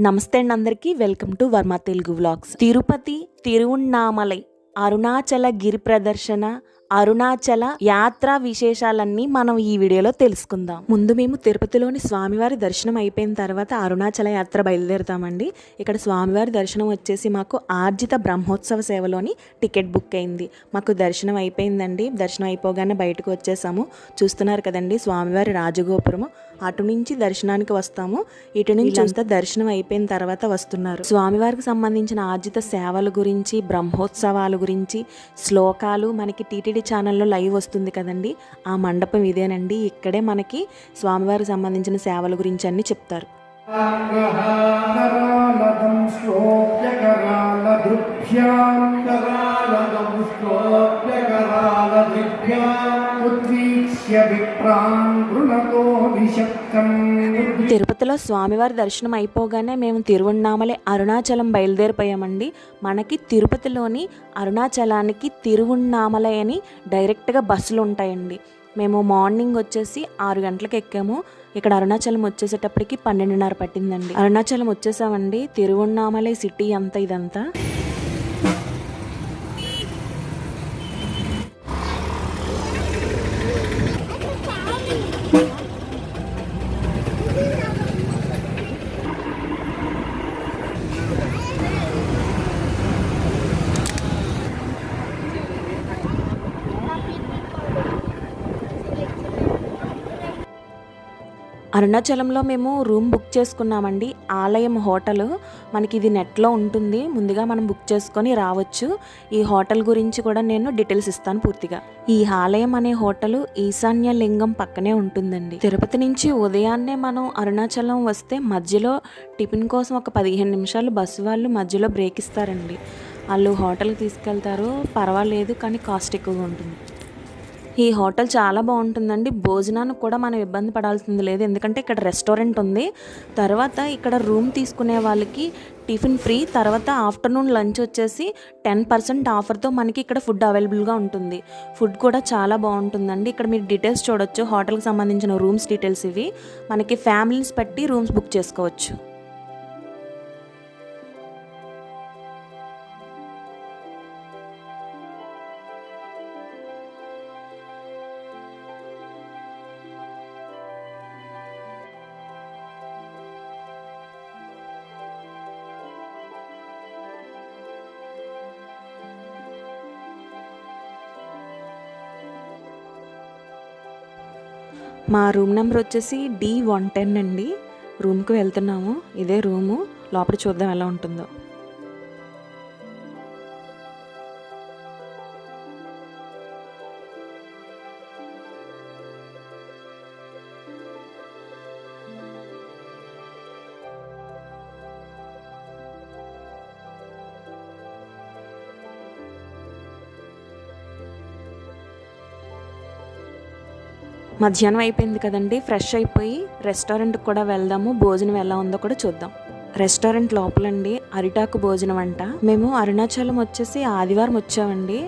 నమస్తే అండి అందరికీ. Welcome to Varma Telugu vlogs. Tirupati Tiruvannamalai Arunachala Giri ప్రదర్శన అరుణాచల యాత్ర విశేషాలన్నీ మనం ఈ వీడియోలో తెలుసుకుందాం. ముందు మేము తిరుపతిలోని స్వామివారి దర్శనం అయిపోయిన తర్వాత అరుణాచల యాత్ర బయలుదేరుతామండి. ఇక్కడ స్వామివారి దర్శనం వచ్చేసి మాకు ఆర్జిత బ్రహ్మోత్సవ సేవలోని టికెట్ బుక్ అయింది. మాకు దర్శనం అయిపోయిందండి. దర్శనం అయిపోగానే బయటకు వచ్చేసాము. చూస్తున్నారు కదండి స్వామివారి రాజగోపురము. అటు నుంచి దర్శనానికి వస్తాము. ఇటు నుంచి అంతా దర్శనం అయిపోయిన తర్వాత వస్తున్నారు. స్వామివారికి సంబంధించిన ఆర్జిత సేవల గురించి బ్రహ్మోత్సవాల గురించి శ్లోకాలు మనకి టీటీడీ ఓటీటీ ఛానల్లో లైవ్ వస్తుంది కదండి. ఆ మండపం ఇదేనండి. ఇక్కడే మనకి స్వామివారికి సంబంధించిన సేవల గురించి అన్ని చెప్తారు. తిరుపతిలో స్వామివారి దర్శనం అయిపోగానే మేము తిరువన్నామలే అరుణాచలం బయలుదేరిపోయామండి. మనకి తిరుపతిలోని అరుణాచలానికి తిరువన్నామలై అని డైరెక్ట్గా బస్సులు ఉంటాయండి. మేము మార్నింగ్ వచ్చేసి ఆరు గంటలకు ఎక్కాము. ఇక్కడ అరుణాచలం వచ్చేసేటప్పటికి పన్నెండున్నర పట్టిందండి. అరుణాచలం వచ్చేసామండి. తిరువన్నామలై సిటీ అంతా ఇదంతా. అరుణాచలంలో మేము రూమ్ బుక్ చేసుకున్నామండి. ఆలయం హోటల్ మనకి ఇది నెట్లో ఉంటుంది. ముందుగా మనం బుక్ చేసుకొని రావచ్చు. ఈ హోటల్ గురించి కూడా నేను డీటెయిల్స్ ఇస్తాను పూర్తిగా. ఈ ఆలయం అనే హోటల్ ఈశాన్య లింగం పక్కనే ఉంటుందండి. తిరుపతి నుంచి ఉదయాన్నే మనం అరుణాచలం వస్తే మధ్యలో టిఫిన్ కోసం ఒక పదిహేను నిమిషాలు బస్సు వాళ్ళు మధ్యలో బ్రేక్ ఇస్తారండి. వాళ్ళు హోటల్కి తీసుకెళ్తారు. పర్వాలేదు కానీ కాస్ట్ ఎక్కువగా ఉంటుంది. ఈ హోటల్ చాలా బాగుంటుందండి. భోజనానికి కూడా మనం ఇబ్బంది పడాల్సింది లేదు. ఎందుకంటే ఇక్కడ రెస్టారెంట్ ఉంది. తర్వాత ఇక్కడ రూమ్ తీసుకునే వాళ్ళకి టిఫిన్ ఫ్రీ. తర్వాత ఆఫ్టర్నూన్ లంచ్ వచ్చేసి టెన్ పర్సెంట్ ఆఫర్తో మనకి ఇక్కడ ఫుడ్ అవైలబుల్గా ఉంటుంది. ఫుడ్ కూడా చాలా బాగుంటుందండి. ఇక్కడ మీరు డీటెయిల్స్ చూడొచ్చు. హోటల్కి సంబంధించిన రూమ్స్ డీటెయిల్స్ ఇవి. మనకి ఫ్యామిలీస్ పెట్టి రూమ్స్ బుక్ చేసుకోవచ్చు. మా రూమ్ నెంబర్ వచ్చేసి డి వన్ టెన్ అండి. రూమ్కి వెళ్తున్నాము. ఇదే రూము. లోపల చూద్దాం ఎలా ఉంటుందో. మధ్యాహ్నం అయిపోయింది కదండి ఫ్రెష్ అయిపోయి రెస్టారెంట్కి కూడా వెళ్దాము భోజనం ఎలా ఉందో కూడా చూద్దాం. రెస్టారెంట్ లోపలండి అరిటాకు భోజనం అంట. మేము అరుణాచలం వచ్చేసి ఆదివారం వచ్చామండి.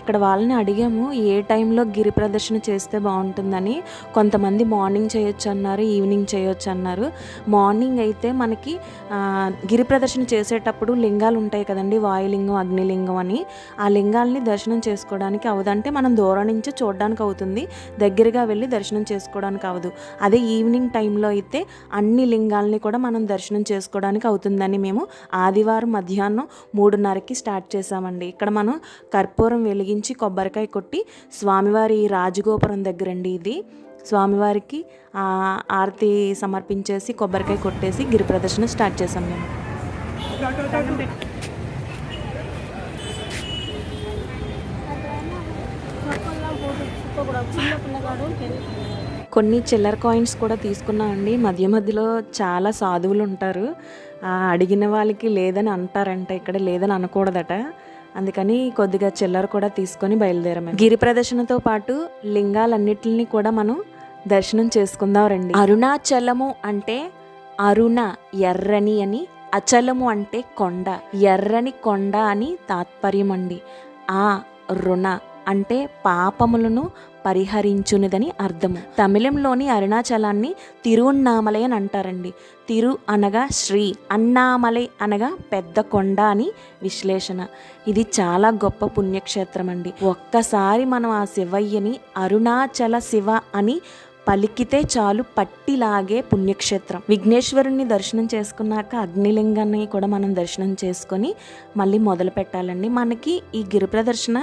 ఇక్కడ వాళ్ళని అడిగాము ఏ టైంలో గిరి ప్రదర్శన చేస్తే బాగుంటుందని. కొంతమంది మార్నింగ్ చేయొచ్చు అన్నారు ఈవినింగ్ చేయొచ్చు అన్నారు. మార్నింగ్ అయితే మనకి గిరి ప్రదర్శన చేసేటప్పుడు లింగాలు ఉంటాయి కదండి వాయులింగం అగ్నిలింగం అని. ఆ లింగాల్ని దర్శనం చేసుకోవడానికి అవదంటే మనం దూరం నుంచి చూడడానికి అవుతుంది దగ్గరగా వెళ్ళి దర్శనం చేసుకోవడానికి అవదు అదే ఈవినింగ్ టైంలో అయితే అన్ని లింగాల్ని కూడా మనం దర్శనం చేసుకోవడానికి అవుతుందని మేము ఆదివారం మధ్యాహ్నం మూడున్నరకి స్టార్ట్ చేసామండి ఇక్కడ మనం కర్పూరం వెలిగించి కొబ్బరికాయ కొట్టి స్వామివారి రాజగోపురం దగ్గరండి ఇది. స్వామివారికి ఆరతి సమర్పించేసి కొబ్బరికాయ కొట్టేసి గిరి ప్రదర్శన స్టార్ట్ చేసాం మేము. కొన్ని చిల్లర కాయిన్స్ కూడా తీసుకున్నామండి మధ్య మధ్యలో చాలా సాధువులు ఉంటారు. అడిగిన వాళ్ళకి లేదని అంటారంట ఇక్కడ లేదని అనకూడదట. అందుకని కొద్దిగా చిల్లర కూడా తీసుకొని బయలుదేరాము గిరి ప్రదర్శనతో పాటు లింగాలన్నిటిని కూడా మనం దర్శనం చేసుకుందాం రండి. అరుణాచలము అంటే అరుణ ఎర్రని అని అచలము అంటే కొండ ఎర్రని కొండ అని తాత్పర్యం అండి ఆ రుణ అంటే పాపములను పరిహరించునిదని అర్థము. తమిళంలోని అరుణాచలాన్ని తిరువన్నామలై అని అంటారండి. తిరు అనగా శ్రీ అన్నామలై అనగా పెద్ద కొండ అని విశ్లేషణ. ఇది చాలా గొప్ప పుణ్యక్షేత్రం అండి ఒక్కసారి మనం ఆ శివయ్యని అరుణాచల శివ అని పలికితే చాలు పట్టిలాగే పుణ్యక్షేత్రం. విఘ్నేశ్వరుణ్ణి దర్శనం చేసుకున్నాక అగ్నిలింగాన్ని కూడా మనం దర్శనం చేసుకొని మళ్ళీ మొదలు పెట్టాలండి. మనకి ఈ గిరి ప్రదర్శన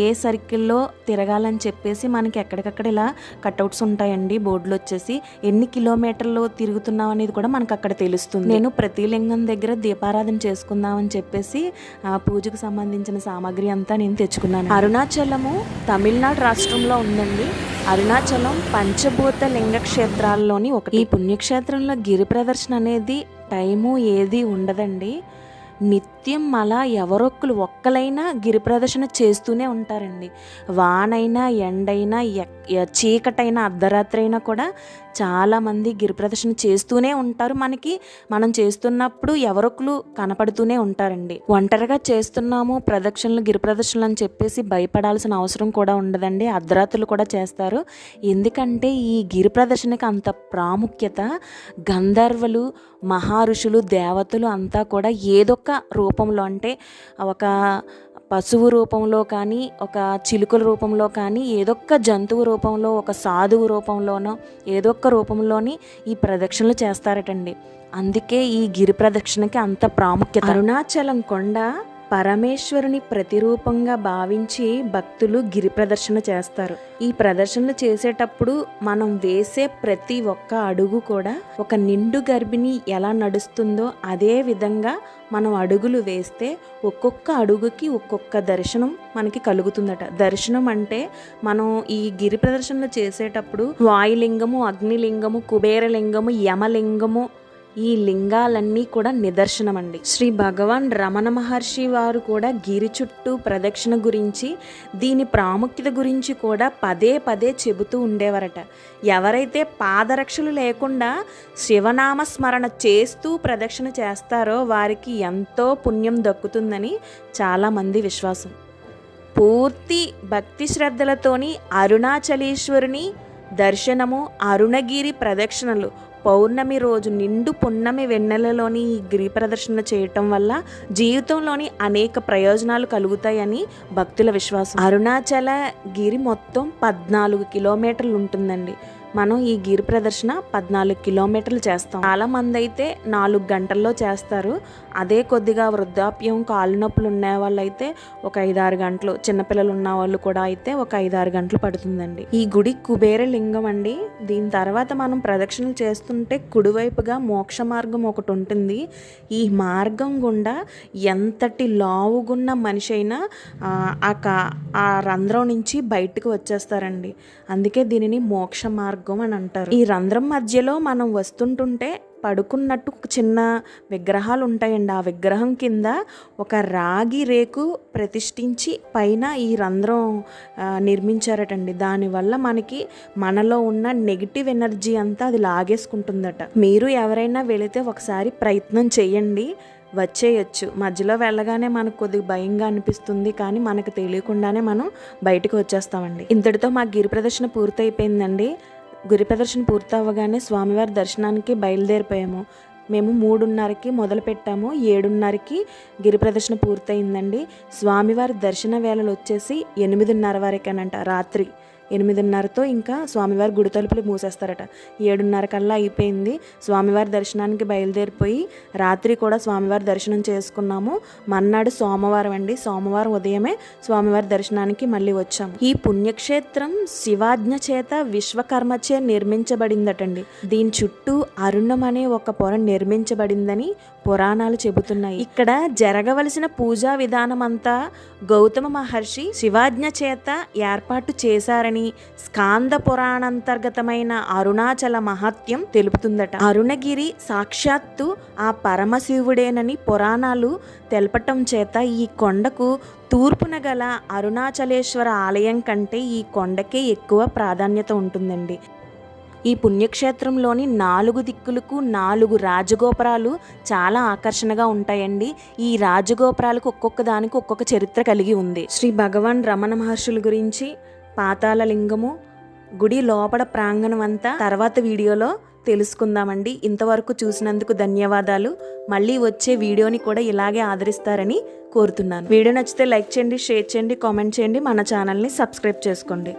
ఏ సర్కిల్లో తిరగాలని చెప్పేసి మనకి ఎక్కడికక్కడ ఇలా కట్అవుట్స్ ఉంటాయండి. బోర్డులు వచ్చేసి ఎన్ని కిలోమీటర్లు తిరుగుతున్నాం అనేది కూడా మనకు అక్కడ తెలుస్తుంది. నేను ప్రతి లింగం దగ్గర దీపారాధన చేసుకుందామని చెప్పేసి ఆ పూజకు సంబంధించిన సామాగ్రి అంతా నేను తెచ్చుకున్నాను అరుణాచలము తమిళనాడు రాష్ట్రంలో ఉందండి. అరుణాచలం పంచభూత లింగక్షేత్రాల్లోని ఒక ఒకటి. ఈ పుణ్యక్షేత్రంలో గిరి ప్రదర్శన అనేది టైము ఏది ఉండదండి. నిత్యం అలా ఎవరొక్కరు ఒక్కలైనా గిరి ప్రదర్శన చేస్తూనే ఉంటారండి. వానైనా ఎండైనా ఎ- చీకటైనా అర్ధరాత్రి అయినా కూడా చాలామంది గిరి ప్రదర్శన చేస్తూనే ఉంటారు. మనకి మనం చేస్తున్నప్పుడు ఎవరొక్కరు కనపడుతూనే ఉంటారండి. ఒంటరిగా చేస్తున్నాము ప్రదక్షిణలు గిరి ప్రదర్శనలు అని చెప్పేసి భయపడాల్సిన అవసరం కూడా ఉండదండి. అర్ధరాత్రులు కూడా చేస్తారు. ఎందుకంటే ఈ గిరి ప్రదర్శనకి అంత ప్రాముఖ్యత గంధర్వలు మహారుషులు దేవతలు అంతా కూడా ఏదొక రూపంలో అంటే ఒక పశువు రూపంలో కానీ ఒక చిలుకల రూపంలో కానీ ఏదొక్క జంతువు రూపంలో ఒక సాధువు రూపంలోనో ఏదొక్క రూపంలోని ఈ ప్రదక్షిణలు చేస్తారటండి. అందుకే ఈ గిరి ప్రదక్షిణకి అంత ప్రాముఖ్యత. అరుణాచలం కొండ పరమేశ్వరుని ప్రతిరూపంగా భావించి భక్తులు గిరి ప్రదర్శన చేస్తారు. ఈ ప్రదర్శనలు చేసేటప్పుడు మనం వేసే ప్రతి ఒక్క అడుగు కూడా ఒక నిండు గర్భిణి ఎలా నడుస్తుందో అదే విధంగా మనం అడుగులు వేస్తే ఒక్కొక్క అడుగుకి ఒక్కొక్క దర్శనం మనకి కలుగుతుందట. దర్శనం అంటే మనం ఈ గిరి ప్రదర్శనలు చేసేటప్పుడు వాయులింగము అగ్నిలింగము కుబేరలింగము యమలింగము ఈ లింగాలన్నీ కూడా నిదర్శనం అండి శ్రీ భగవాన్ రమణ మహర్షి వారు కూడా గిరి చుట్టూ ప్రదక్షిణ గురించి దీని ప్రాముఖ్యత గురించి కూడా పదే పదే చెబుతూ ఉండేవారట. ఎవరైతే పాదరక్షలు లేకుండా శివనామ స్మరణ చేస్తూ ప్రదక్షిణ చేస్తారో వారికి ఎంతో పుణ్యం దక్కుతుందని చాలామంది విశ్వాసం. పూర్తి భక్తి శ్రద్ధలతోని అరుణాచలేశ్వరుని దర్శనము అరుణగిరి ప్రదక్షిణలు పౌర్ణమి రోజు నిండు పున్నమి వెన్నెలలోని ఈ గిరి ప్రదర్శన చేయటం వల్ల జీవితంలోని అనేక ప్రయోజనాలు కలుగుతాయని భక్తుల విశ్వాసం. అరుణాచల గిరి మొత్తం పద్నాలుగు కిలోమీటర్లు ఉంటుందండి. మనం ఈ గిరి ప్రదర్శన పద్నాలుగు కిలోమీటర్లు చేస్తాం. చాలా మంది అయితే నాలుగు గంటల్లో చేస్తారు. అదే కొద్దిగా వృద్ధాప్యం కాలు నొప్పులు ఉన్న వాళ్ళు అయితే ఒక ఐదారు గంటలు చిన్నపిల్లలు ఉన్న వాళ్ళు కూడా అయితే ఒక ఐదారు గంటలు పడుతుందండి. ఈ గుడి కుబేర లింగం అండి. దీని తర్వాత మనం ప్రదక్షిణలు చేస్తుంటే కుడివైపుగా మోక్ష మార్గం ఒకటి ఉంటుంది. ఈ మార్గం గుండా ఎంతటి లావుగున్న మనిషి అయినా ఆ, ఆ రంధ్రం నుంచి బయటకు వచ్చేస్తారండి. అందుకే దీనిని మోక్ష మార్గం అని అంటారు. ఈ రంధ్రం మధ్యలో మనం వస్తుంటుంటే పడుకున్నట్టు చిన్న విగ్రహాలు ఉంటాయండి ఆ విగ్రహం కింద ఒక రాగి రేకు ప్రతిష్ఠించి పైన ఈ రంధ్రం నిర్మించారటండి. దానివల్ల మనకి మనలో ఉన్న నెగిటివ్ ఎనర్జీ అంతా అది లాగేసుకుంటుందట. మీరు ఎవరైనా వెళితే ఒకసారి ప్రయత్నం చేయండి. వచ్చేయచ్చు. మధ్యలో వెళ్ళగానే మనకు కొద్దిగా భయంగా అనిపిస్తుంది. కానీ మనకు తెలియకుండానే మనం బయటకు వచ్చేస్తామండి. ఇంతటితో మా గిరి ప్రదర్శన పూర్తయిపోయిందండి. గురి ప్రదర్శన పూర్తవగానే స్వామివారి దర్శనానికి బయలుదేరిపోయాము. మేము మూడున్నరకి మొదలు పెట్టాము. ఏడున్నరకి గిరి ప్రదర్శన పూర్తయిందండి. స్వామివారి దర్శన వేళలు వచ్చేసి ఎనిమిదిన్నర వరకేనంట రాత్రి. ఎనిమిదిన్నరతో ఇంకా స్వామివారి గుడి తలుపులు మూసేస్తారట. ఏడున్నర కల్లా అయిపోయింది. స్వామివారి దర్శనానికి బయలుదేరిపోయి రాత్రి కూడా స్వామివారి దర్శనం చేసుకున్నాము. మన్నాడు సోమవారం అండి. సోమవారం ఉదయమే స్వామివారి దర్శనానికి మళ్ళీ వచ్చాము ఈ పుణ్యక్షేత్రం శివాజ్ఞ చేత విశ్వకర్మచే నిర్మించబడిందటండి. దీని చుట్టూ అరుణం అనే ఒక పొర నిర్మించబడిందని పురాణాలు చెబుతున్నాయి. ఇక్కడ జరగవలసిన పూజా విధానం అంతా గౌతమ మహర్షి శివాజ్ఞ చేత ఏర్పాటు చేశారని స్కాంద పురాణాంతర్గతమైన అరుణాచల మహత్యం తెలుపుతుందట. అరుణగిరి సాక్షాత్తు ఆ పరమశివుడేనని పురాణాలు తెలపటం చేత ఈ కొండకు తూర్పున గల అరుణాచలేశ్వర ఆలయం కంటే ఈ కొండకే ఎక్కువ ప్రాధాన్యత ఉంటుందండి. ఈ పుణ్యక్షేత్రంలోని నాలుగు దిక్కులకు నాలుగు రాజగోపురాలు చాలా ఆకర్షణగా ఉంటాయండి. ఈ రాజగోపురాలకు ఒక్కొక్క దానికి ఒక్కొక్క చరిత్ర కలిగి ఉంది. శ్రీ భగవాన్ రమణ మహర్షుల గురించి పాతాళలింగము గుడి లోపల ప్రాంగణం అంతా తర్వాత వీడియోలో తెలుసుకుందామండి. ఇంతవరకు చూసినందుకు ధన్యవాదాలు. మళ్ళీ వచ్చే వీడియోని కూడా ఇలాగే ఆదరిస్తారని కోరుతున్నాను. వీడియో నచ్చితే లైక్ చేయండి షేర్ చేయండి కామెంట్ చేయండి. మన ఛానల్ని సబ్స్క్రైబ్ చేసుకోండి.